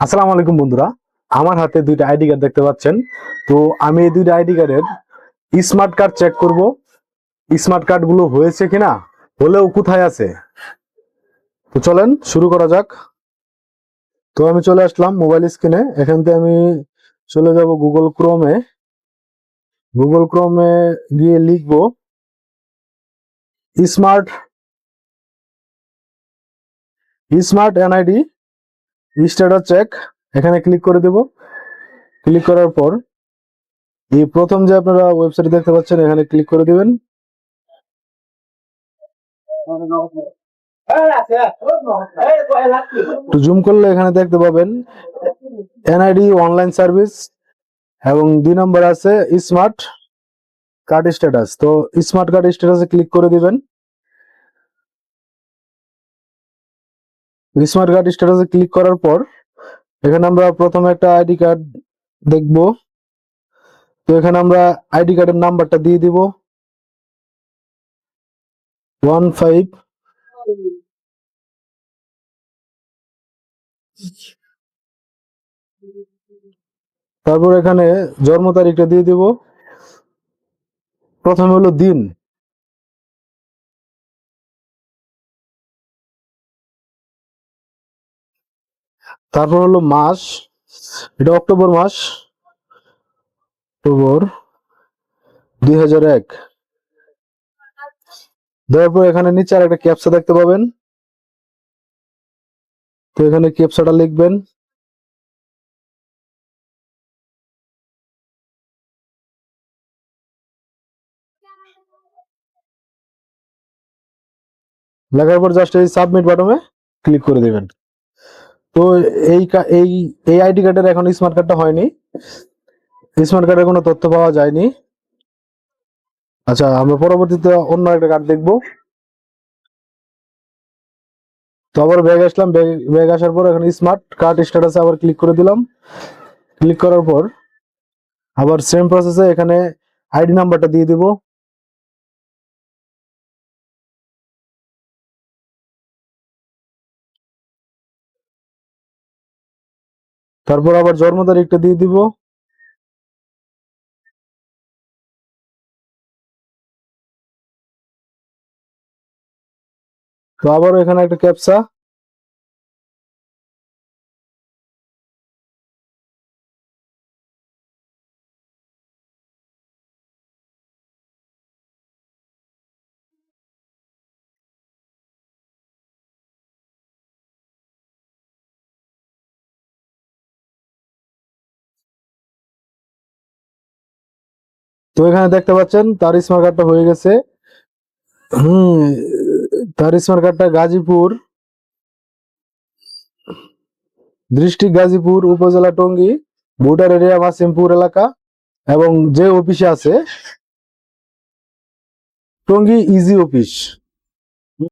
আসসালামু আলাইকুম বন্ধুরা, আমার হাতে দুইটা আইডি কার্ড দেখতে পাচ্ছেন। তো আমি এই দুইটা আইডি কার্ডের স্মার্ট কার্ড চেক করব। স্মার্ট কার্ডগুলো হয়েছে কিনা, হলেও কোথায় আছে? তো চলেন, শুরু করা যাক। তো আমি চলে আসলাম মোবাইল স্ক্রিনে এখান থেকে আমি চলে যাব গুগল ক্রোমে গুগল ক্রোমে গিয়ে লিখব smart smart NID status check, এখানে ক্লিক করে দেব। ক্লিক করার পর, এই প্রথম যে আপনারা ওয়েবসাইট দেখতে পাচ্ছেন, এখানে ক্লিক করে দিবেন। একটু জুম করলে এখানে দেখতে পাবেন এনআইডি অনলাইন সার্ভিস এবং দুই নম্বর আছে স্মার্ট কার্ড স্ট্যাটাস তো স্মার্ট কার্ড স্ট্যাটাসে ক্লিক করে দিবেন। স্মার্ট কার্ড স্ট্যাটাসে ক্লিক করার পর, এখানে আমরা প্রথমে একটা আইডি কার্ড দেখব। তো এখানে আমরা আইডি কার্ডের নাম্বারটা দিয়ে দিব। ওয়ান ফাইভ তারপর এখানে জন্ম তারিখটা দিয়ে দিব। প্রথমে হলো দিন। তারপর হলো মাস, এটা অক্টোবর মাস, অক্টোবর দুই হাজার এক। দেওয়ার পর এখানে নিচে আর একটা ক্যাপসা দেখতে পাবেন। তো এখানে ক্যাপসাটা লিখবেন। লেখার পর জাস্ট এই সাবমিট বাটনে ক্লিক করে দেবেন। তো এই এই এই আইডি কার্ডের এখন স্মার্ট কার্ডটা হয়নি। স্মার্ট কার্ডের কোনো তথ্য পাওয়া যায়নি। আচ্ছা আমরা পরবর্তীতে অন্য একটা কার্ড দেখব। তো আবার ব্যাগ আসলাম। ব্যাগ ব্যাগ আসার পর এখন স্মার্ট কার্ড স্ট্যাটাসে আবার ক্লিক করে দিলাম। ক্লিক করার পর আবার সেম প্রসেসে এখানে আইডি নাম্বারটা দিয়ে দিব। তারপর আবার জন্ম তারিখটা দিয়ে দিব। তো আবার এখানে একটা ক্যাপসা তো এখানে দেখতে পাচ্ছেন, তার স্মার্ট কার্ডটা হয়ে গেছে। হুম, তার স্মার্ট কার্ডটা গাজীপুর। দৃষ্টি গাজীপুর উপজেলা টঙ্গী, ভোটার এরিয়া মাসিমপুর এলাকা এবং যে অফিসে আছে, টঙ্গী ইজি অফিস